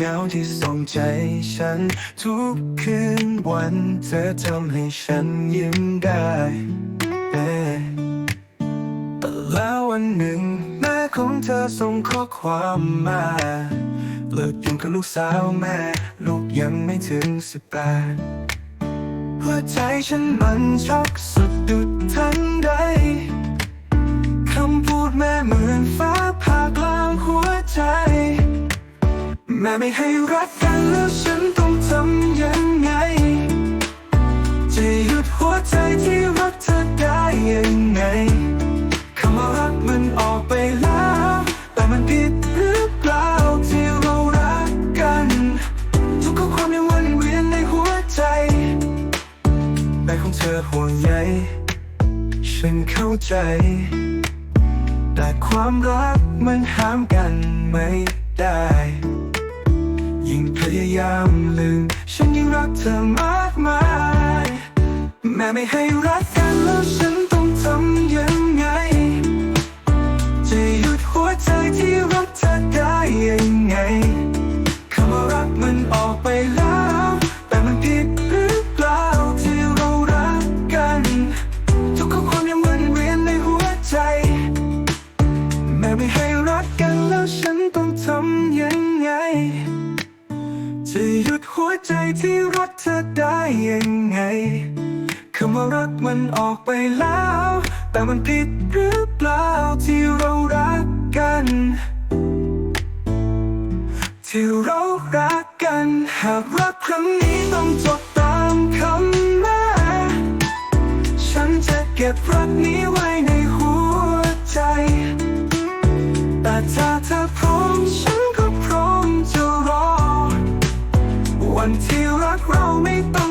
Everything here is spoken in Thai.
ที่ส่งใจฉัน ทุกคืนวันเธอทำให้ฉันยิ้มได้แต่แล้ววันหนึ่งแม่ของเธอส่งข้อความมาเลิกยุ่งกับลูกสาวแม่ ลูกยังไม่ถึงสิบแปดหัวใจฉันมันช็อกสุดดุดทัน แม่ไม่ให้รักกันแล้วฉันต้องทำยังไง จะหยุดหัวใจที่รักเธอได้ยังไงคำว่ารักมันออกไปแล้ว แต่มันผิดหรือเปล่าที่เรารักกัน ทุกข้อความยังวนเวียนในหัวใจแม่ของเธอห่วงใยฉันเข้าใจ แต่ความรักมันห้ามกันไม่ได้ ยิ่งพยายามลืมฉันยิ่งรักเธอมากมาย แม่ไม่ให้รักกันแล้วฉันต้องทำยังไง จะหยุดหัวใจที่รักเธอได้ยังไงคำว่ารักมันออกไปแล้ว แต่มันผิดหรือเปล่าที่เรารักกัน ทุกข้อความยังวนเวียนในหัวใจ แม่ไม่ให้รักกันแล้วฉันต้องทำยังไง จะหยุดหัวใจที่รักเธอได้ยังไงคำว่ารักมันออกไปแล้ว แต่มันผิดหรือเปล่าที่เรารักกัน ที่เรารักกัน หากรักครั้งนี้ต้องจดตามคำแม่ฉันจะเก็บรักนี้ไว้ในหัวใจ แต่ถ้าเธอพร้อมฉันก็พร้อมจะร วันที่รักเราไม่ต้อง